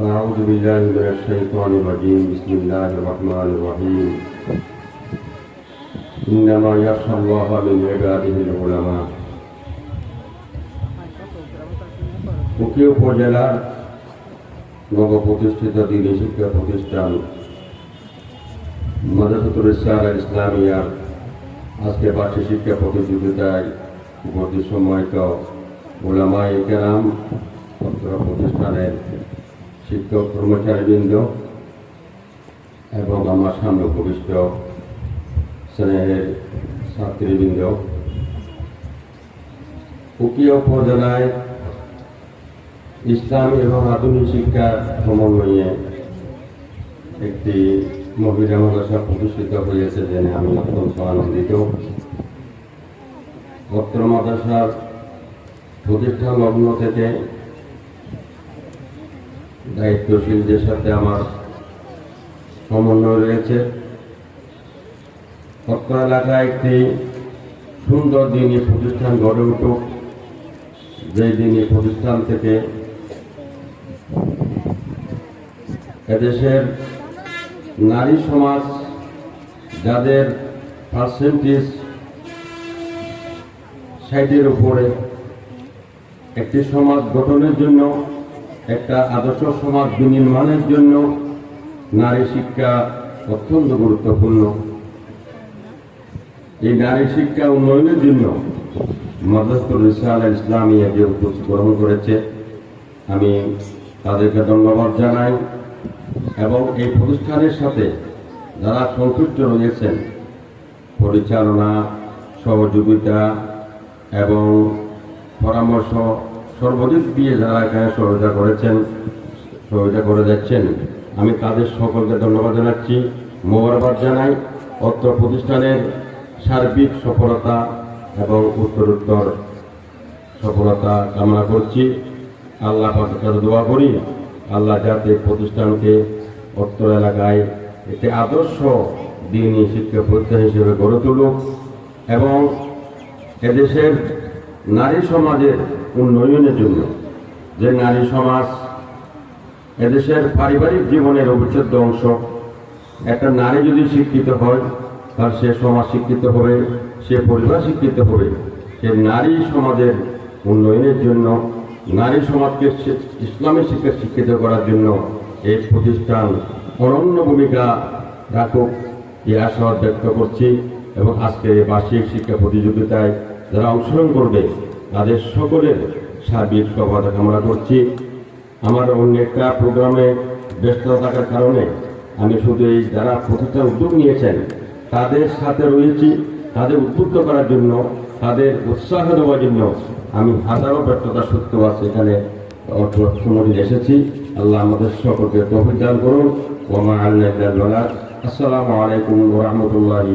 أعوذ بالله من الشيطان الرجيم بسم الله الرحمن الرحيم إنما يخشى الله من عباده العلماء উকিল উপজেলার নবপ্রতিষ্ঠিত দিনী শিক্ষা প্রতিষ্ঠান মাদাসুতুল ইসলাম ইসলামিয়ার আজকে বার্ষিক শিক্ষা প্রতিযোগিতায় উপস্থিত সময়ত ওলামাই কেরাম অত্র প্রতিষ্ঠানের শিক্ষক কর্মচারীবৃন্দ এবং আমার সামনে উপবিষ্ট স্নেহের ছাত্রীবৃন্দ। উকিয়া উপজেলায় ইসলাম এবং আধুনিক শিক্ষার সমন্বয়ে একটি মহিলা মাদ্রাসা প্রতিষ্ঠিত হয়েছে জেনে আমি অত্যন্ত আনন্দিত। অত্র মাদ্রাসার প্রতিষ্ঠা লগ্ন থেকে দায়িত্বশীলদের সাথে আমার সমন্বয় রয়েছে। অত্র এলাকায় একটি সুন্দর দিনী প্রতিষ্ঠান গড়ে উঠুক। যে দিনী প্রতিষ্ঠান থেকে এদেশের নারী সমাজ যাদের পার্সেন্টেজ ষাটের উপরে একটি সমাজ গঠনের জন্য একটা আদর্শ সমাজ বিনির্মাণের জন্য নারী শিক্ষা অত্যন্ত গুরুত্বপূর্ণ। এই নারী শিক্ষা উন্নয়নের জন্য মাদ্রাসুল রিসাল ইসলামিয়া যে উদ্যোগ গ্রহণ করেছে, আমি তাদেরকে ধন্যবাদ জানাই এবং এই প্রতিষ্ঠানের সাথে যারা সংশ্লিষ্ট রয়েছেন, পরিচালনা, সহযোগিতা এবং পরামর্শ সর্বদিক দিয়ে যারা এখানে সহযোগিতা করেছেন, সহযোগিতা করে যাচ্ছেন। আমি তাদের সকলকে ধন্যবাদ জানাচ্ছি, মোবারকবাদ জানাই। অত্র প্রতিষ্ঠানের সার্বিক সফলতা এবং উত্তরোত্তর সফলতা কামনা করছি। আল্লাহ কাছে দোয়া করি, আল্লাহ যাতে প্রতিষ্ঠানকে অত্র এলাকায় একটি আদর্শ দিনই শিক্ষা প্রতিষ্ঠান হিসেবে গড়ে তুলুক এবং এদেশের নারী সমাজের উন্নয়নের জন্য যে নারী সমাজ এদেশের পারিবারিক জীবনের অবিচ্ছেদ্য অংশ, একটা নারী যদি শিক্ষিত হয়, তার সে সমাজ শিক্ষিত হবে, সে পরিবার শিক্ষিত হবে। সে নারী সমাজের উন্নয়নের জন্য, নারী সমাজকে ইসলামী শিক্ষা শিক্ষিত করার জন্য এই প্রতিষ্ঠান অনন্য ভূমিকা রাখুক এই আশাবাদ ব্যক্ত করছি এবং আজকে এই বার্ষিক শিক্ষা প্রতিযোগিতায় যারা অংশগ্রহণ করবে, তাদের সকলের সার্বিক সফলতা কামনা করছি। আমার অন্য একটা প্রোগ্রামে ব্যস্ত থাকার কারণে আমি শুধু এই যারা প্রতিষ্ঠান উদ্যোগ নিয়েছেন, তাদের সাথে রয়েছি, তাদের উদ্বুদ্ধ করার জন্য, তাদের উৎসাহ দেওয়ার জন্য আমি হাজারো ব্যর্থতা সত্য আছে এখানে সময় এসেছি। আল্লাহ আমাদের সকলকে তৌফিক দান করুন। আসসালামু আলাইকুম রহমতুল্লাহি